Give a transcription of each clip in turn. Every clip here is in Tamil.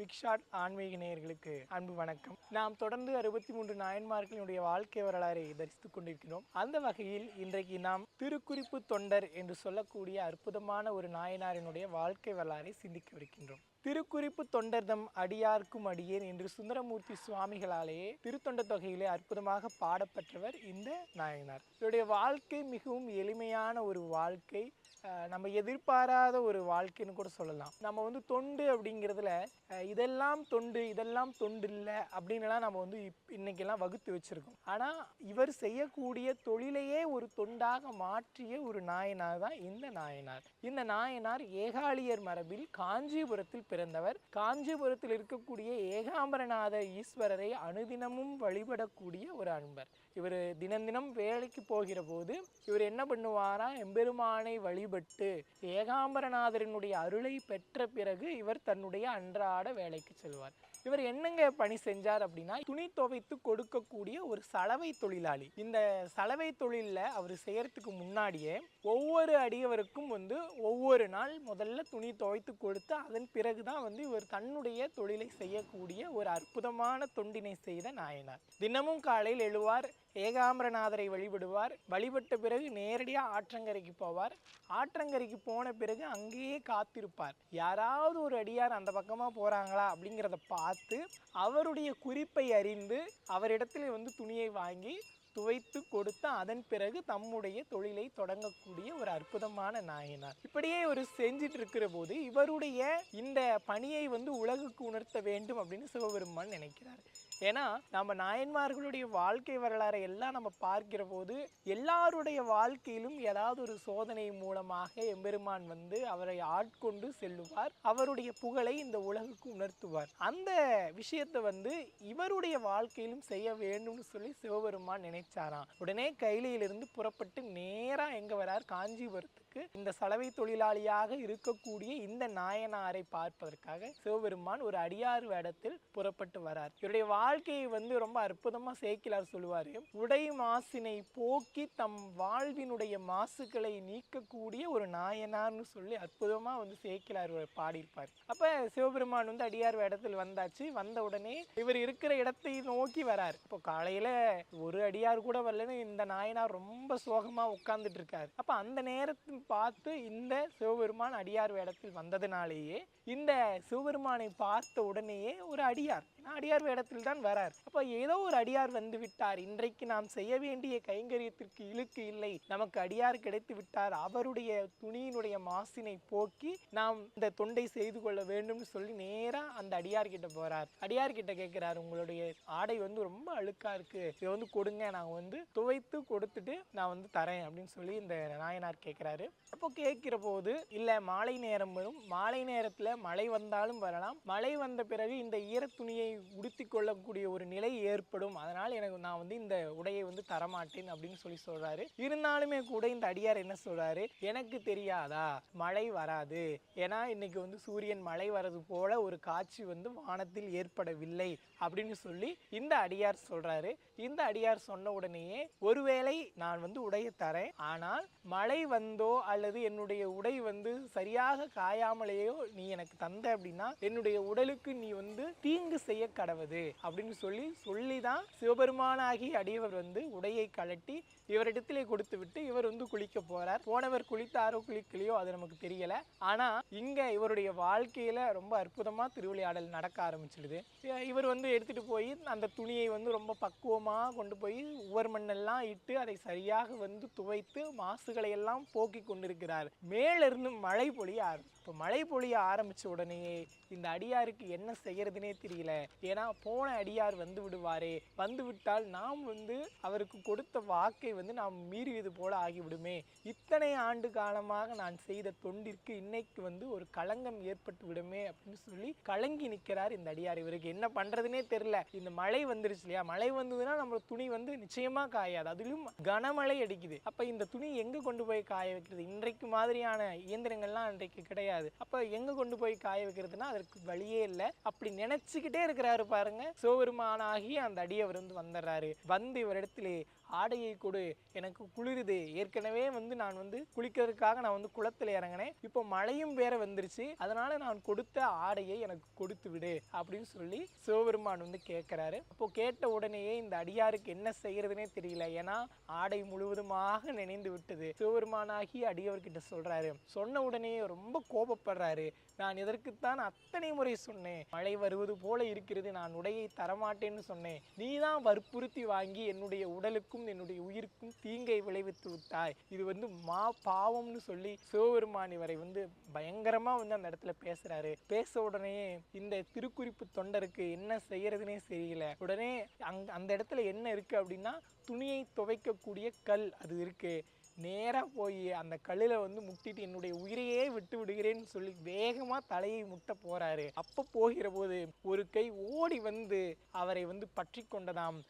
பிக் ஷாட் ஆன்மீக நேயர்களுக்கு அன்பு வணக்கம். நாம் தொடர்ந்து அறுபத்தி மூன்று நாயன்மார்களினுடைய வாழ்க்கை வரலாறை தரிசித்துக் கொண்டிருக்கிறோம். அந்த வகையில் இன்றைக்கு நாம் திருக்குறிப்பு தொண்டர் என்று சொல்லக்கூடிய அற்புதமான ஒரு நாயனாரினுடைய வாழ்க்கை வரலாறை சிந்திக்கவிருக்கின்றோம். திருக்குறிப்பு தொண்டர்தம் அடியார்க்கும் அடியேன் என்று சுந்தரமூர்த்தி சுவாமிகளாலேயே திருத்தொண்ட தொகையிலே அற்புதமாக பாடப்பெற்றவர் இந்த நாயனார். இவருடைய வாழ்க்கை மிகவும் எளிமையான ஒரு வாழ்க்கை. நம்ம எதிர்பாராத ஒரு வாழ்க்கைன்னு கூட சொல்லலாம். நம்ம வந்து தொண்டு அப்படிங்கிறதுல இதெல்லாம் தொண்டு இதெல்லாம் தொண்டு இல்லை அப்படின்னுலாம் நம்ம வந்து இப் இன்னைக்கெல்லாம் வகுத்து வச்சுருக்கோம். ஆனால் இவர் செய்யக்கூடிய தொழிலையே ஒரு தொண்டாக மாற்றிய ஒரு நாயனார் தான் இந்த நாயனார். இந்த நாயனார் ஏகாலியர் மரபில் காஞ்சிபுரத்தில் பிறந்தவர். காஞ்சிபுரத்தில் இருக்கக்கூடிய ஏகாம்பரநாத ஈஸ்வரரை அனுதினமும் வழிபடக்கூடிய ஒரு அன்பர். இவர் தினம் தினம் வேலைக்கு போகிற போது இவர் என்ன பண்ணுவாரா? எம்பெருமானை வழிபட்டு ஏகாம்பரநாதரினுடைய அருளை பெற்ற பிறகு இவர் தன்னுடைய அன்றாட வேலைக்கு செல்வார். இவர் என்னங்க பணி செஞ்சார் அப்படின்னா துணி துவைத்து கொடுக்கக்கூடிய ஒரு சலவை தொழிலாளி. இந்த சலவை தொழிலில் அவர் செய்யறதுக்கு முன்னாடியே ஒவ்வொரு அடியவருக்கும் வந்து ஒவ்வொரு நாள் முதல்ல துணி துவைத்து கொடுத்து அதன் பிறகு தான் வந்து இவர் தன்னுடைய தொழிலை செய்யக்கூடிய ஒரு அற்புதமான தொண்டினை செய்த நாயனார். தினமும் காலையில் எழுவார் ஏகாம்பரநாதரை வழிபடுவார். வழிபட்ட பிறகு நேரடியாக ஆற்றங்கரைக்கு போவார். ஆற்றங்கரைக்கு போன பிறகு அங்கேயே காத்திருப்பார். யாராவது ஒரு அடியார் அந்த பக்கமாக போகிறாங்களா அப்படிங்கிறத பார்த்து அவருடைய குறிப்பை அறிந்து அவரிடத்தில் வந்து துணியை வாங்கி துவைத்து கொடுத்து அதன் பிறகு தம்முடைய தொழிலை தொடங்கக்கூடிய ஒரு அற்புதமான நாயனார். இப்படியே ஒரு செஞ்சிட்டு இருக்கிற போது இவருடைய இந்த பணியை வந்து உலகுக்கு உணர்த்த வேண்டும் அப்படின்னு சிவபெருமான் நினைக்கிறார். ஏன்னா நம்ம நாயன்மார்களுடைய வாழ்க்கை வரலாறை எல்லாம் நம்ம பார்க்கிற போது எல்லாருடைய வாழ்க்கையிலும் ஏதாவது ஒரு சோதனை மூலமாக எம்பெருமான் வந்து அவரை ஆட்கொண்டு செல்லுவார். அவருடைய புகழை இந்த உலகுக்கு உணர்த்துவார். அந்த விஷயத்தை வந்து இவருடைய வாழ்க்கையிலும் செய்ய வேண்டும்னு சொல்லி சிவபெருமான் நினைச்சாராம். உடனே கைலியிலிருந்து புறப்பட்டு நேரா எங்க வரார் காஞ்சிபுரத்துக்கு. இந்த சலவை தொழிலாளியாக இருக்கக்கூடிய இந்த நாயனாரை பார்ப்பதற்காக சிவபெருமான் ஒரு அடியார் வேடத்தில் புறப்பட்டு வரார். இவருடைய வாழ்க்கையை வந்து ரொம்ப அற்புதமா சேக்கிலார் சொல்லுவாரு. உடை மாசினை போக்கி தம் வாழ்வினுடைய மாசுகளை நீக்கக்கூடிய ஒரு நாயனார்னு சொல்லி அற்புதமா வந்து சேக்கிலார் பாடியிருப்பார். அப்ப சிவபெருமான் வந்து அடியார் வேடத்தில் வந்தாச்சு. வந்த உடனே இவர் இருக்கிற இடத்தை நோக்கி வரார். இப்போ காலையில ஒரு அடியார் கூட வரலன்னு இந்த நாயனார் ரொம்ப சோகமா உட்கார்ந்துட்டு இருக்காரு. அப்ப அந்த நேரத்தில் பார்த்து இந்த சிவபெருமான் அடியார் வேடத்தில் வந்ததுனாலேயே இந்த சிவபெருமானை பார்த்த உடனேயே ஒரு அடியார் அடியார் வேடத்தில் தான் வரார். அப்போ ஏதோ ஒரு அடியார் வந்து விட்டார். இன்றைக்கு நாம் செய்ய வேண்டிய கைங்கரியத்திற்கு இழுக்கு இல்லை. நமக்கு அடியார் கிடைத்து விட்டார். அவருடைய துணியினுடைய மாசினை போக்கி நாம் இந்த தொண்டை செய்து கொள்ள வேண்டும்னு சொல்லி நேராக அந்த அடியார் கிட்ட போறார். அடியார் கிட்ட கேட்கிறார் உங்களுடைய ஆடை வந்து ரொம்ப அழுக்கா இருக்கு. இதை வந்து கொடுங்க. நான் வந்து துவைத்து கொடுத்துட்டு நான் வந்து தரேன். அப்படின்னு சொல்லி இந்த நாயனார் கேட்கிறாரு அப்போ கேட்கிற போது இல்லை மாலை நேரம் வரும். மாலை நேரத்தில் மழை வந்தாலும் வரலாம். மழை வந்த பிறகு இந்த ஈரத்துணியை உடுத்தி கொள்ளக்கூடிய ஒரு நிலை ஏற்படும். அதனால் எனக்கு நான் வந்து இந்த உடையை வந்து தரமாட்டேன் அப்படின்னு சொல்லி சொல்றாரு. இருந்தாலுமே கூட இந்த அடியார் என்ன சொல்றாரு? எனக்கு தெரியாதா? மழை வராது. ஏன்னா இன்னைக்கு வந்து சூரியன் மழை வர்றது போல ஒரு காட்சி வந்து வானத்தில் ஏற்படவில்லை அப்படின்னு சொல்லி இந்த அடியார் சொல்றாரு. இந்த அடியார் சொன்ன உடனேயே ஒருவேளை நான் வந்து உடையை தரேன். ஆனால் மழை வந்தோ அல்லது என்னுடைய உடை வந்து சரியாக காயாமலேயோ நீ எனக்கு தந்த அப்படின்னா என்னுடைய உடலுக்கு நீ வந்து தீங்கு செய்ய கடவுது அப்படின்னு சொல்லி சொல்லி தான் சிவபெருமானாகி அடியவர் வந்து உடையை கழட்டி இவரிடத்திலே கொடுத்து விட்டு இவர் வந்து குளிக்க போறார். போனவர் குளித்தாரோ குளிக்கலையோ அது நமக்கு தெரியல. ஆனா இங்க இவருடைய வாழ்க்கையில ரொம்ப அற்புதமா திருவிளையாடல் நடக்க ஆரம்பிச்சிடுது. இவர் வந்து எடுத்துட்டு போய் அந்த துணியை வந்து ரொம்ப பக்குவமா கொண்டு போய் உவர் மண்ணெல்லாம் இட்டு அதை சரியாக வந்து துவைத்து மாசுகளை எல்லாம் போக்கி கொண்டிருக்கிறார். மேலிருந்து மழை பொழிய ஆரம்பிச்சு இப்போ மழை பொழிய ஆரம்பிச்ச உடனேயே இந்த அடியாருக்கு என்ன செய்யறதுனே தெரியல. ஏன்னா போன அடியார் வந்து விடுவாரே. வந்து விட்டால் நாம் வந்து அவருக்கு கொடுத்த வாக்கை வந்து நாம் மீறியது போல ஆகிவிடுமே. இத்தனை ஆண்டு காலமாக நான் செய்த தொண்டிற்கு இன்னைக்கு வந்து ஒரு களங்கம் ஏற்பட்டு விடுமே அப்படின்னு சொல்லி கலங்கி நிற்கிறார் இந்த அடியார். இவருக்கு என்ன பண்றதுன்னே தெரியல. இந்த மழை வந்துருச்சு இல்லையா? மழை வந்ததுன்னா நம்ம துணி வந்து நிச்சயமா காயாது. அதிலும் கனமழை அடிக்குது. அப்ப இந்த துணி எங்க கொண்டு போய் காய வைக்கிறது? இன்றைக்கு மாதிரியான இயந்திரங்கள்லாம் இன்றைக்கு கிடையாது. அப்ப எங்க கொண்டு போய் காய வைக்கிறதுனா அதற்கு வழியே இல்லை. அப்படி நினைச்சுக்கிட்டே இருக்கிறாரு பாருங்க. சிவபெருமானாகி அந்த அடியவர் வந்து வந்துடுறாரு. வந்து இவரிடத்திலே ஆடையை கொடு. எனக்கு குளிருது. ஏற்கனவே வந்து நான் வந்து குளிக்கிறதுக்காக நான் வந்து குளத்தில் இறங்கினேன். இப்போ மழையும் வேற வந்துருச்சு. அதனால நான் கொடுத்த ஆடையை எனக்கு கொடுத்து விடு அப்படின்னு சொல்லி சிவபெருமான் வந்து கேட்குறாரு அப்போ கேட்ட உடனேயே இந்த அடியாருக்கு என்ன செய்யறதுனே தெரியல. ஏன்னா ஆடை முழுவதுமாக நினைந்து விட்டது. சிவபெருமானாகி அடியவர்கிட்ட சொல்றாரு. சொன்ன உடனே ரொம்ப கோபப்படுறாரு. நான் இதற்குத்தான் அத்தனை முறை சொன்னேன். மழை வருவது போல இருக்கிறது. நான் உடையை தரமாட்டேன்னு சொன்னேன். நீ தான் வற்புறுத்தி வாங்கி என்னுடைய உடலுக்கும் என்னுடைய உயிருக்கும் தீங்கை விளைவித்து விட்டாய். இது வந்து மா பாவம்னு சொல்லி சிவபெருமானி வரை வந்து பயங்கரமா வந்து அந்த இடத்துல பேசுகிறாரு பேச உடனே இந்த திருக்குறிப்பு தொண்டருக்கு என்ன செய்யறதுனே தெரியல. உடனே அங் அந்த இடத்துல என்ன இருக்கு அப்படின்னா துணியை துவைக்கக்கூடிய கல் அது இருக்கு. நேரா போய் அந்த கல்லுல வந்து முட்டிட்டு என்னுடைய உயிரையே விட்டு விடுகிறேன்னு சொல்லி வேகமா தலையை முட்ட போறாரு. அப்போ போகிற போது ஒரு கை ஓடி வந்து அவரை வந்து பற்றி கொண்டதாம்.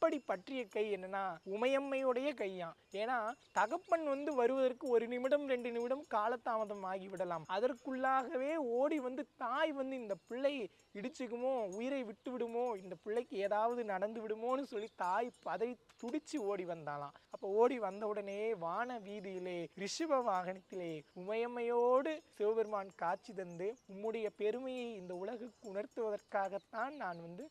அப்படி பற்றிய கை என்னன்னா உமையம்மையுடைய கையாம். ஏன்னா தகப்பன் வந்து வருவதற்கு ஒரு நிமிடம் ரெண்டு நிமிடம் காலதாமதம் ஆகிவிடலாம். அதற்குள்ளாகவே ஓடி வந்து தாய் வந்து இந்த பிள்ளை இடிச்சுக்குமோ உயிரை விட்டு விடுமோ இந்த பிள்ளைக்கு ஏதாவது நடந்து விடுமோன்னு சொல்லி தாய் பதவி துடிச்சு ஓடி வந்தாலாம் அப்போ ஓடி வந்த உடனே வான வீதியிலே ரிஷப வாகனத்திலே உமையம்மையோடு சிவபெருமான் காட்சி தந்து உம்முடைய பெருமையை இந்த உலகுக்கு உணர்த்துவதற்காகத்தான் நான் வந்து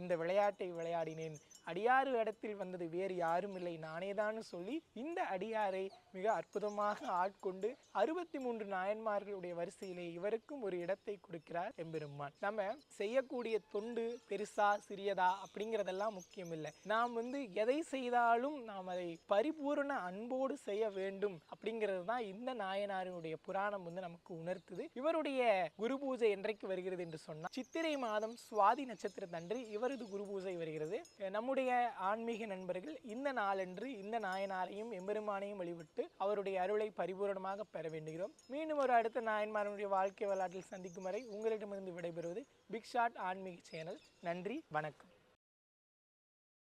இந்த விளையாட்டை விளையாடினேன். அடியாறு இடத்தில் வந்தது வேறு யாரும் இல்லை. நானேதான்னு சொல்லி இந்த அடியாரை மிக அற்புதமாக ஆட்கொண்டு அறுபத்தி மூன்று நாயன்மார்களுடைய வரிசையிலே இவருக்கும் ஒரு இடத்தை கொடுக்கிறார் எம்பெருமான். நம்ம செய்யக்கூடிய தொண்டு பெருசா சிறியதா அப்படிங்கிறதெல்லாம் முக்கியம் இல்லை. நாம் வந்து எதை செய்தாலும் நாம் அதை பரிபூரண அன்போடு செய்ய வேண்டும் அப்படிங்கிறது தான் இந்த நாயனாரினுடைய புராணம் வந்து நமக்கு உணர்த்துது. இவருடைய குரு பூஜை என்றைக்கு வருகிறது என்று சொன்னால் சித்திரை மாதம் சுவாதி நட்சத்திரத்தன்று இவரது குரு பூஜை வருகிறது. நம்முடைய ஆன்மீக நண்பர்கள் இந்த நாளன்று இந்த நாயனாரையும் எம்பெருமானையும் வழிபட்டு அவருடைய அருளை பரிபூரணமாக பெற வேண்டுகிறோம். மீண்டும் ஒரு அடுத்த நாயன்மாரனுடைய வாழ்க்கை வரலாற்றில் சந்திக்கும் வரை உங்களிடமிருந்து விடைபெறுவது பிக் ஷாட் ஆன்மீக சேனல். நன்றி வணக்கம்.